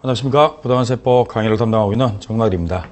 안녕하십니까. 부동산세법 강의를 담당하고 있는 정나일입니다.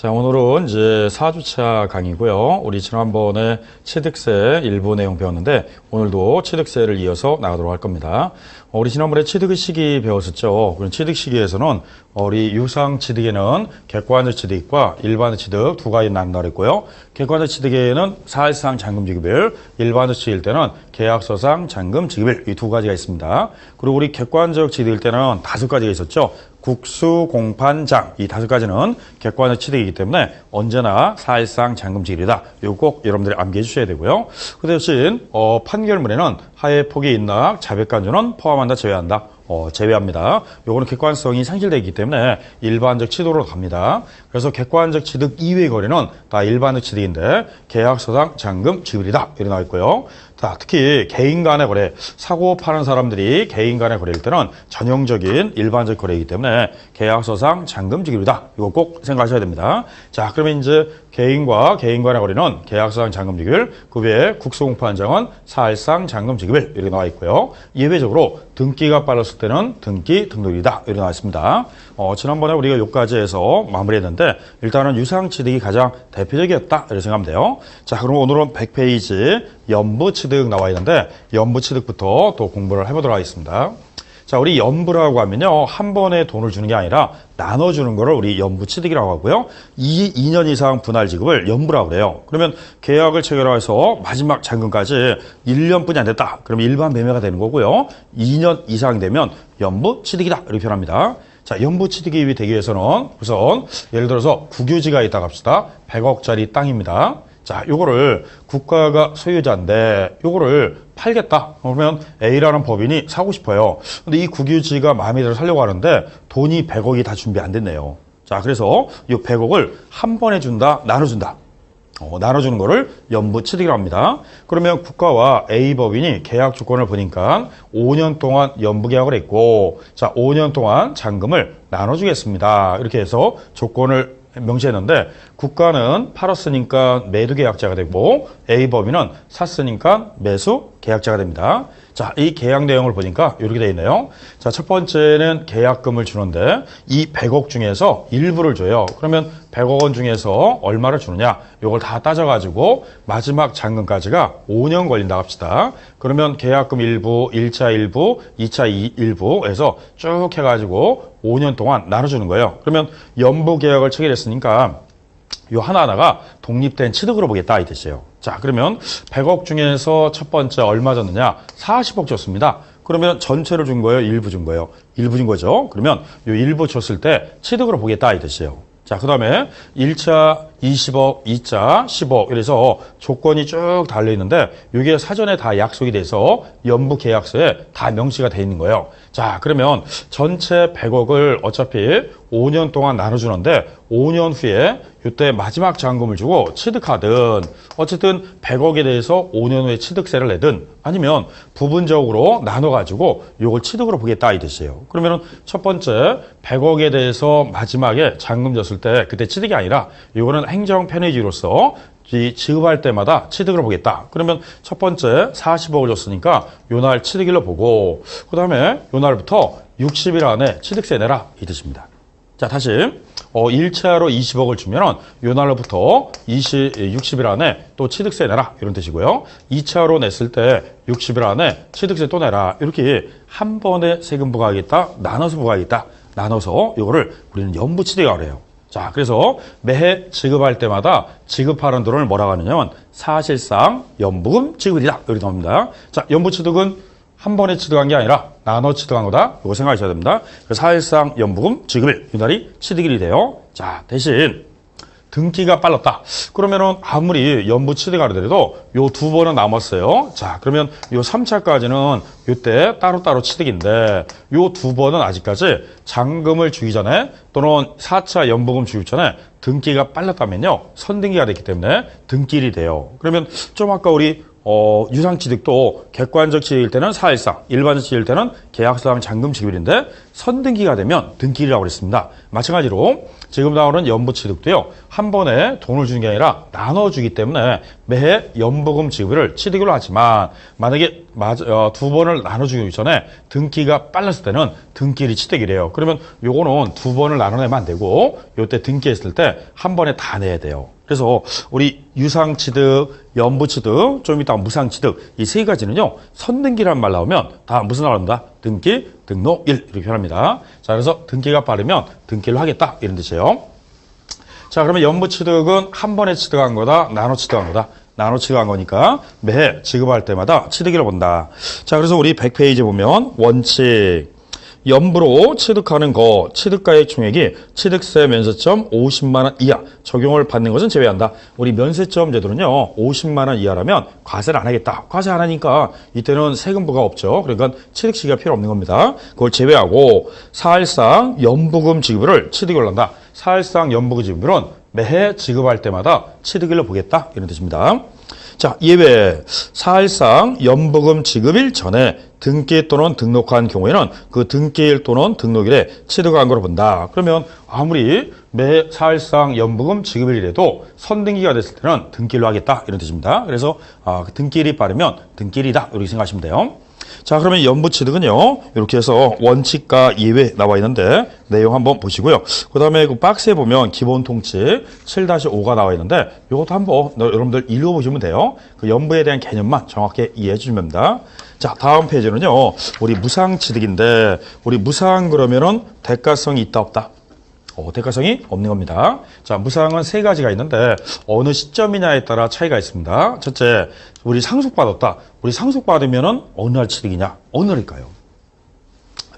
자, 오늘은 이제 4주차 강의고요. 우리 지난번에 취득세 일부 내용 배웠는데 오늘도 취득세를 이어서 나가도록 할 겁니다. 어, 우리 지난번에 취득의 시기 배웠었죠. 그럼 취득 시기에서는 우리 유상 취득에는 객관적 취득과 일반적 취득 두 가지 나눈다 그랬고요. 객관적 취득에는 사실상 잔금 지급일, 일반적 취득일 때는 계약서상 잔금 지급일 이 두 가지가 있습니다. 그리고 우리 객관적 취득일 때는 다섯 가지가 있었죠. 국수, 공판 장 이 다섯 가지는 객관적 취득이기 때문에 언제나 사실상 잔금 지급이다. 이거 꼭 여러분들이 암기해 주셔야 되고요. 그 대신 어, 판결문에는 하해 포기 인락 자백간주는 포함한다 제외한다. 어, 제외합니다. 요거는 객관성이 상실되기 때문에 일반적 취득으로 갑니다. 그래서 객관적 취득 이외의 거래는 다 일반적 취득인데 계약서상 잔금 지급이다. 이렇게 나와 있고요. 자, 특히 개인 간의 거래, 사고 파는 사람들이 개인 간의 거래일 때는 전형적인 일반적 거래이기 때문에 계약서상 잔금 지급이다. 이거 꼭 생각하셔야 됩니다. 자, 그러면 이제 개인과 개인 간의 거래는 계약서상 잔금 지급일, 그 외에 국소공판 장은 사실상 잔금 지급일 이렇게 나와 있고요. 예외적으로 등기가 빨랐을 때는 등기 등록이다 이렇게 나와 있습니다. 어, 지난번에 우리가 여기까지 해서 마무리했는데 일단은 유상취득이 가장 대표적이었다 이렇게 생각하면 돼요. 자, 그럼 오늘은 100페이지 연부취득 나와 있는데 연부취득부터 또 공부를 해보도록 하겠습니다. 자, 우리 연부라고 하면요. 한 번에 돈을 주는 게 아니라 나눠주는 거를 우리 연부 취득이라고 하고요. 이 2년 이상 분할 지급을 연부라고 그래요. 그러면 계약을 체결해서 마지막 잔금까지 1년뿐이 안 됐다. 그럼 일반 매매가 되는 거고요. 2년 이상 되면 연부 취득이다. 이렇게 표현합니다. 자, 연부 취득이 되기 위해서는 우선 예를 들어서 국유지가 있다고 합시다. 100억짜리 땅입니다. 자, 요거를 국가가 소유자인데 요거를 팔겠다. 그러면 A라는 법인이 사고 싶어요. 근데 이 국유지가 마음에 들어 살려고 하는데 돈이 100억이 다 준비 안 됐네요. 자, 그래서 이 100억을 한 번에 준다, 나눠준다. 어, 나눠주는 거를 연부 취득이라고 합니다. 그러면 국가와 A 법인이 계약 조건을 보니까 5년 동안 연부 계약을 했고, 자, 5년 동안 잔금을 나눠주겠습니다. 이렇게 해서 조건을 명시했는데 국가는 팔았으니까 매도 계약자가 되고 A 법인은 샀으니까 매수 계약자가 됩니다. 자, 이 계약 내용을 보니까 이렇게 되어 있네요. 자, 첫 번째는 계약금을 주는데 이 100억 중에서 일부를 줘요. 그러면 100억 원 중에서 얼마를 주느냐? 이걸 다 따져가지고 마지막 잔금까지가 5년 걸린다 합시다. 그러면 계약금 일부, 1차 일부, 2차 이- 일부에서 쭉 해가지고 5년 동안 나눠주는 거예요. 그러면 연부 계약을 체결했으니까 요 하나하나가 독립된 취득으로 보겠다 이 뜻이에요. 자, 그러면 100억 중에서 첫 번째 얼마 줬느냐? 40억 줬습니다. 그러면 전체를 준 거예요? 일부 준 거예요? 일부 준 거죠. 그러면 요 일부 줬을 때 취득으로 보겠다 이 뜻이에요. 자, 그 다음에 1차 20억, 2차 10억 이래서 조건이 쭉 달려 있는데 이게 사전에 다 약속이 돼서 연부 계약서에 다 명시가 돼 있는 거예요. 자, 그러면 전체 100억을 어차피 5년 동안 나눠주는데 5년 후에 이때 마지막 잔금을 주고 취득하든 어쨌든 100억에 대해서 5년 후에 취득세를 내든 아니면 부분적으로 나눠가지고 이걸 취득으로 보겠다 이 뜻이에요. 그러면은 첫 번째 100억에 대해서 마지막에 잔금 줬을 때 그때 취득이 아니라 이거는 행정 편의지로서 이 지급할 때마다 취득을 보겠다. 그러면 첫 번째 40억을 줬으니까 요날 취득일로 보고 그 다음에 요날부터 60일 안에 취득세 내라 이 뜻입니다. 자, 다시 어 1차로 20억을 주면은 요 날로부터 20 60일 안에 또 취득세 내라 이런 뜻이고요. 2차로 냈을 때 60일 안에 취득세 또 내라. 이렇게 한 번에 세금 부과하겠다. 나눠서 부과하겠다. 나눠서 요거를 우리는 연부 취득이라고 해요. 자, 그래서 매해 지급할 때마다 지급하는 돈을 뭐라고 하느냐면 사실상 연부금 지급이다. 이렇게 나옵니다. 자, 연부 취득은 한 번에 취득한 게 아니라 나눠 취득한 거다. 이거 생각하셔야 됩니다. 그래서 사실상 연부금 지급일 이날이 취득일이 돼요. 자 대신 등기가 빨랐다. 그러면은 아무리 연부 취득 하더라도 요 두 번은 남았어요. 자 그러면 요 3차까지는 요때 따로따로 취득인데 요 두 번은 아직까지 잔금을 주기 전에 또는 4차 연부금 주기 전에 등기가 빨랐다면요. 선등기가 됐기 때문에 등기일이 돼요. 그러면 좀 아까 우리 어, 유상취득도 객관적 취득일 때는 사일상, 일반적 취득일 때는 계약상 잔금 지급일인데 선등기가 되면 등기라고 그랬습니다. 마찬가지로 지금 나오는 연부 취득도요. 한 번에 돈을 주는 게 아니라 나눠주기 때문에 매해 연부금 지급을 취득으로 하지만 만약에 맞- 어, 두 번을 나눠주기 전에 등기가 빨랐을 때는 등기일이 취득이래요. 그러면 요거는 두 번을 나눠내면 안 되고 요때 등기했을 때 한 번에 다 내야 돼요. 그래서 우리 유상취득, 연부취득, 좀 이따 무상취득 이 세 가지는요 선등기라는 말 나오면 다 무슨 나옵니다. 등기, 등록일 이렇게 표현합니다. 자 그래서 등기가 빠르면 등기를 하겠다 이런 뜻이에요. 자 그러면 연부취득은 한 번에 취득한 거다, 나눠 취득한 거다. 나눠 취득한 거니까 매해 지급할 때마다 취득일을 본다. 자 그래서 우리 100페이지 보면 원칙 연부로 취득하는 거 취득가액 총액이 취득세 면세점 50만 원 이하 적용을 받는 것은 제외한다. 우리 면세점 제도는요 50만 원 이하라면 과세를 안 하겠다. 과세 안 하니까 이때는 세금부가 없죠. 그러니까 취득 시기가 필요 없는 겁니다. 그걸 제외하고 사일상 연부금 지급을 취득을 한다. 사일상 연부금 지급은 매해 지급할 때마다 취득일로 보겠다 이런 뜻입니다. 자, 예외. 사일상 연부금 지급일 전에 등기 또는 등록한 경우에는 그 등기일 또는 등록일에 취득한 거로 본다. 그러면 아무리 매 사일상 연부금 지급일이라도 선등기가 됐을 때는 등기일로 하겠다. 이런 뜻입니다. 그래서 아, 그 등기일이 빠르면 등기일이다. 이렇게 생각하시면 돼요. 자, 그러면 연부 취득은요, 이렇게 해서 원칙과 예외 나와 있는데, 내용 한번 보시고요. 그 다음에 그 박스에 보면 기본 통칙 7-5가 나와 있는데, 이것도 한번 너- 여러분들 읽어보시면 돼요. 그 연부에 대한 개념만 정확히 이해해 주시면 됩니다. 자, 다음 페이지는요, 우리 무상 취득인데, 우리 무상 그러면은 대가성이 있다, 없다? 어, 대가성이 없는 겁니다. 자, 무상은 세 가지가 있는데 어느 시점이냐에 따라 차이가 있습니다. 첫째, 우리 상속받았다. 우리 상속받으면은 어느 날 취득이냐? 어느 날일까요?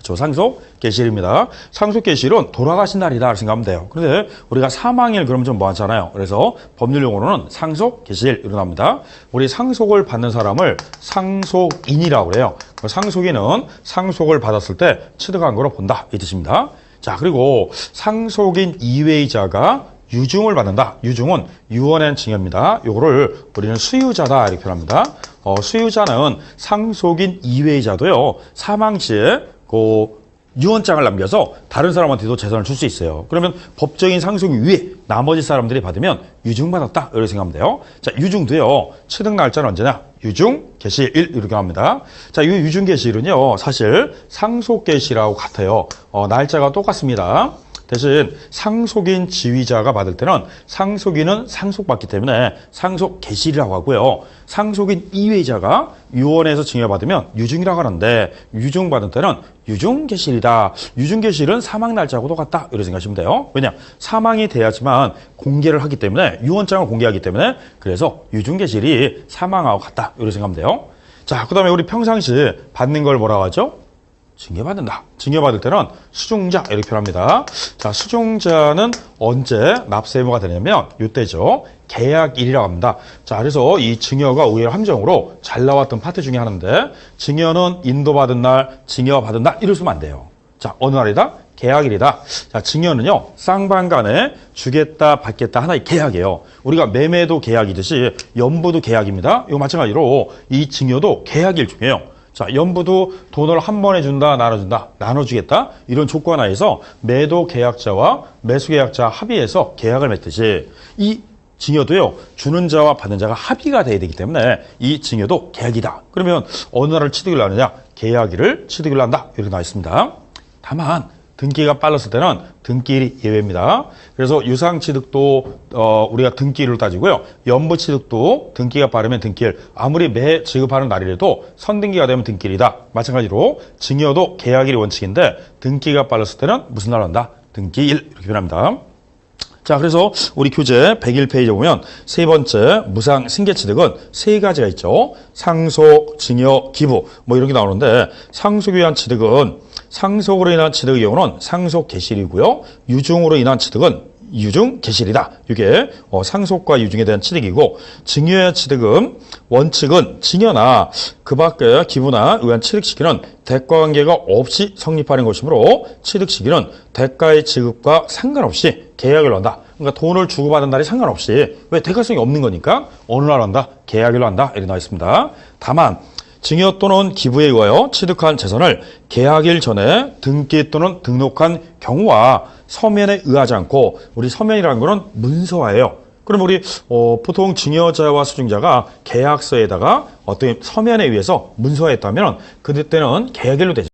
저 상속 개시일입니다. 상속 개시일은 돌아가신 날이다 생각하면 돼요. 그런데 우리가 사망일 그러면 좀 뭐하잖아요. 그래서 법률 용어로는 상속 개시일 일어납니다. 우리 상속을 받는 사람을 상속인이라고 그래요. 그 상속인은 상속을 받았을 때 취득한 거로 본다 이 뜻입니다. 자 그리고 상속인 이외의자가 유증을 받는다. 유증은 유언의 징여입니다. 요거를 우리는 수유자다 이렇게 표현합니다. 어, 수유자는 상속인 이외의자도요 사망 시에 그 유언장을 남겨서 다른 사람한테도 재산을 줄 수 있어요. 그러면 법적인 상속인 위에 나머지 사람들이 받으면 유증받았다 이렇게 생각하면 돼요. 자 유증도요 취득 날짜는 언제냐? 유증 개시일 이렇게 합니다. 자, 이 유증 개시일은요 사실 상속 개시라고 같아요. 어, 날짜가 똑같습니다. 대신 상속인 지위자가 받을 때는 상속인은 상속받기 때문에 상속 개시이라고 하고요. 상속인 이외자가 유언에서 증여받으면 유증이라고 하는데 유증 받은 때는 유증 개시이다. 유증 개시일은 사망 날짜하고 똑같다. 이렇게 생각하시면 돼요. 왜냐? 사망이 돼야지만 공개를 하기 때문에 유언장을 공개하기 때문에 그래서 유증 개시일이 사망하고 같다. 이렇게 생각하면 돼요. 자, 그 다음에 우리 평상시 받는 걸 뭐라고 하죠? 징여받는다. 징여받을 때는 수중자 이렇게 표현합니다. 자, 수중자는 언제 납세 의무가 되냐면 이때죠. 계약일이라고 합니다. 자, 그래서 이 증여가 의외로 함정으로 잘 나왔던 파트 중에 하나인데 증여는 인도받은 날, 증여받은 날 이럴 수면 안 돼요. 자, 어느 날이다? 계약일이다. 자, 증여는요, 쌍방 간에 주겠다, 받겠다 하나의 계약이에요. 우리가 매매도 계약이듯이 연부도 계약입니다. 이거 마찬가지로 이 증여도 계약일 중이에요. 자, 연부도 돈을 한 번에 준다, 나눠준다, 나눠주겠다. 이런 조건 하에서 매도 계약자와 매수 계약자 합의해서 계약을 맺듯이 이 증여도요, 주는 자와 받는 자가 합의가 돼야 되기 때문에 이 증여도 계약이다. 그러면 어느 날을 취득을 하느냐? 계약일을 취득을 한다. 이렇게 나와 있습니다. 다만, 등기가 빨랐을 때는 등기일이 예외입니다. 그래서 유상취득도 어, 우리가 등기일로 따지고요. 연부취득도 등기가 빠르면 등기일. 아무리 매 지급하는 날이라도 선등기가 되면 등기일이다. 마찬가지로 증여도 계약일이 원칙인데 등기가 빨랐을 때는 무슨 날 한다? 등기일 이렇게 표현합니다. 자, 그래서 우리 교재 101페이지에 보면 세 번째 무상 승계취득은 세 가지가 있죠. 상속, 증여, 기부 뭐 이런 게 나오는데 상속에 의한 취득은 상속으로 인한 취득의 경우는 상속 개시일이고요. 유증으로 인한 취득은 유증 개실이다. 이게 어, 상속과 유증에 대한 취득이고 증여의 취득은 원칙은 증여나 그 밖에 기부나 의한 취득 시기는 대가 관계가 없이 성립하는 것이므로 취득 시기는 대가의 지급과 상관없이 계약을 한다. 그러니까 돈을 주고받은 날이 상관없이 왜 대가성이 없는 거니까 어느 날 한다 계약일로 한다 이렇게 나와 있습니다. 다만 증여 또는 기부에 의하여 취득한 재산을 계약일 전에 등기 또는 등록한 경우와 서면에 의하지 않고 우리 서면이라는 거는 문서화예요. 그럼 우리 어, 보통 증여자와 수증자가 계약서에다가 어떤 서면에 의해서 문서화했다면 그때는 계약일로 되죠.